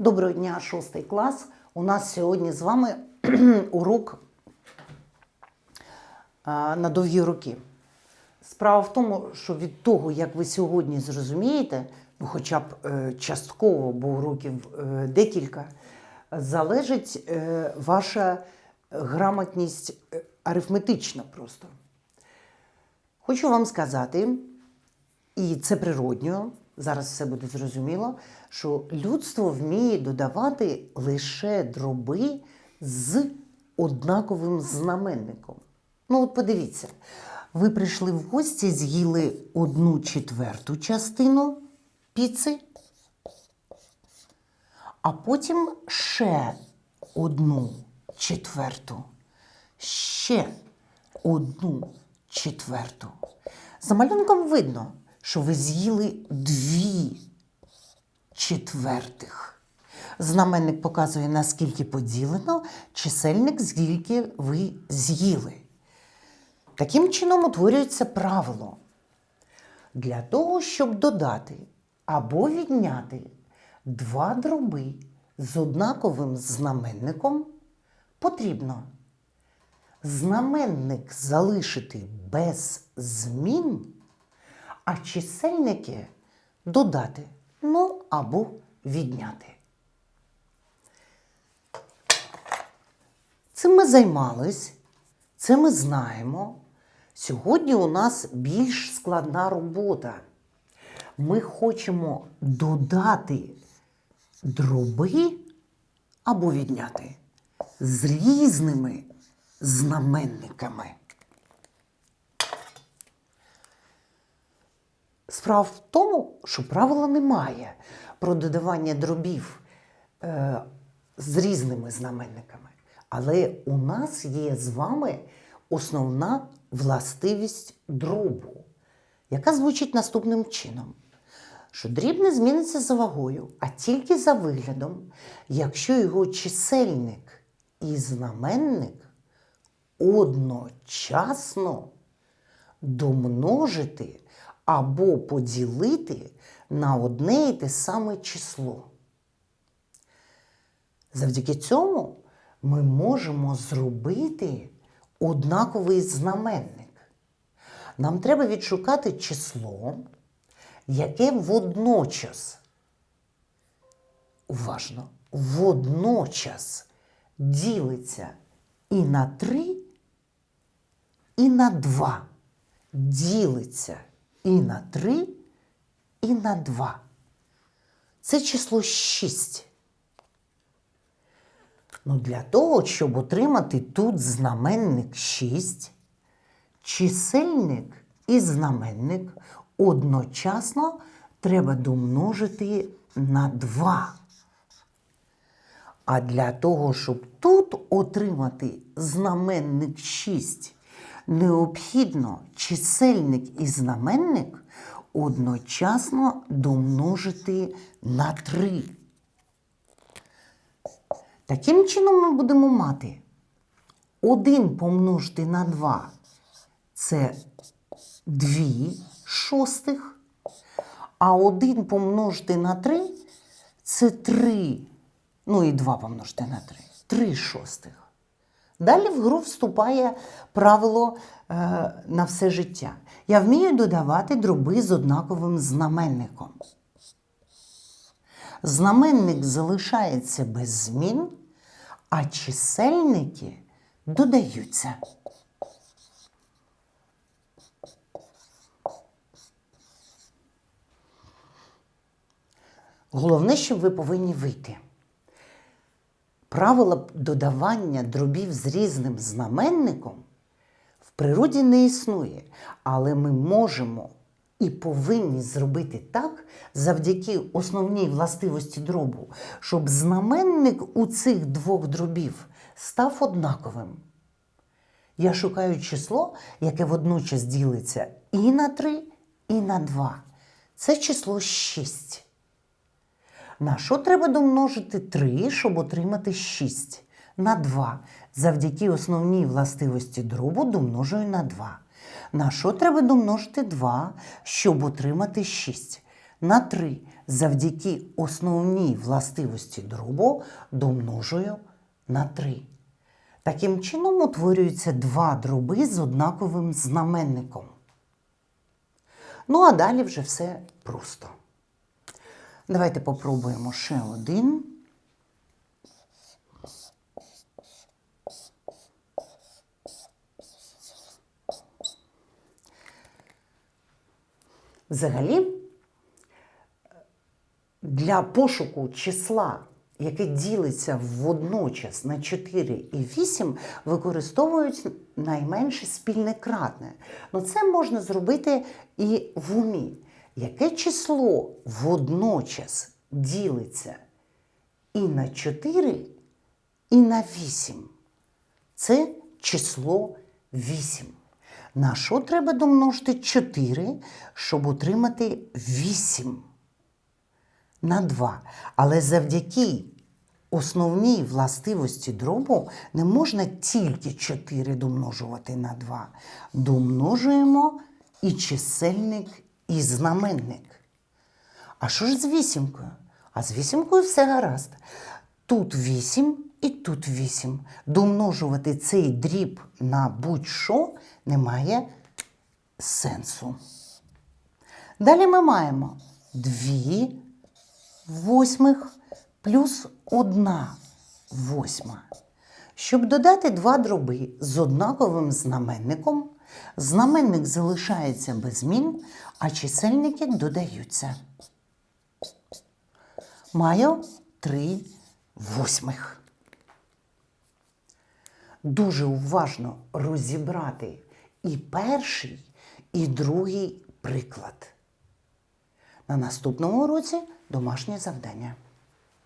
Доброго дня, шостий клас. У нас сьогодні з вами урок на довгі роки. Справа в тому, що від того, як ви сьогодні зрозумієте, ну хоча б е, частково, бо уроків е, декілька, залежить е, ваша грамотність арифметична просто. Хочу вам сказати, і це природньо, зараз все буде зрозуміло, що людство вміє додавати лише дроби з однаковим знаменником. Ну, от подивіться, ви прийшли в гості, з'їли одну четверту частину піци, а потім ще одну четверту, ще одну четверту. За малюнком видно, що ви з'їли дві четвертих. Знаменник показує, наскільки поділено, чисельник, скільки ви з'їли. Таким чином утворюється правило. Для того, щоб додати або відняти два дроби з однаковим знаменником, потрібно знаменник залишити без змін, а чисельники додати, ну або відняти. Цим ми займались, це ми знаємо. Сьогодні у нас більш складна робота. Ми хочемо додати дроби або відняти з різними знаменниками. Справа в тому, що правила немає про додавання дробів е, з різними знаменниками. Але у нас є з вами основна властивість дробу, яка звучить наступним чином: що дріб не зміниться за вагою, а тільки за виглядом, якщо його чисельник і знаменник одночасно домножити або поділити на одне і те саме число. Завдяки цьому ми можемо зробити однаковий знаменник. Нам треба відшукати число, яке водночас, уважно, водночас ділиться і на 3, і на 2. Ділиться і на 3, і на 2. Це число 6. Ну, для того, щоб отримати тут знаменник 6, чисельник і знаменник одночасно треба домножити на 2. А для того, щоб тут отримати знаменник 6, необхідно чисельник і знаменник одночасно домножити на 3. Таким чином ми будемо мати 1 помножити на 2 це 2 шостих, а 1 помножити на 3 це 3. Ну і 2 помножити на 3. 3 шостих. Далі в гру вступає правило е, на все життя. Я вмію додавати дроби з однаковим знаменником. Знаменник залишається без змін, а чисельники додаються. Головне, що ви повинні вийти. Правила додавання дробів з різним знаменником в природі не існує, але ми можемо і повинні зробити так, завдяки основній властивості дробу, щоб знаменник у цих двох дробів став однаковим. Я шукаю число, яке водночас ділиться і на 3, і на 2. Це число 6. На що треба домножити 3, щоб отримати 6? На 2. Завдяки основній властивості дробу домножую на 2. На що треба домножити 2, щоб отримати 6? на 3 завдяки основній властивості дробу домножую на 3. Таким чином утворюються два дроби з однаковим знаменником. Ну, а далі вже все просто. Давайте попробуємо ще один. Взагалі, для пошуку числа, яке ділиться водночас на 4 і 8, використовують найменше спільне кратне. Ну, це можна зробити і в умі. Яке число водночас ділиться і на 4, і на 8? Це число 8. На що треба домножити 4, щоб отримати 8? на 2. Але завдяки основній властивості дробу не можна тільки 4 домножувати на 2. Домножуємо і чисельник, і знаменник. А що ж з вісімкою? А з вісімкою все гаразд. Тут 8 і тут 8. Домножувати цей дріб на будь-що немає сенсу. Далі ми маємо 2 восьмих плюс одна восьма. Щоб додати два дроби з однаковим знаменником, знаменник залишається без змін, а чисельники додаються. Маю три восьмих. Дуже уважно розібрати і перший, і другий приклад. На наступному уроці домашнє завдання.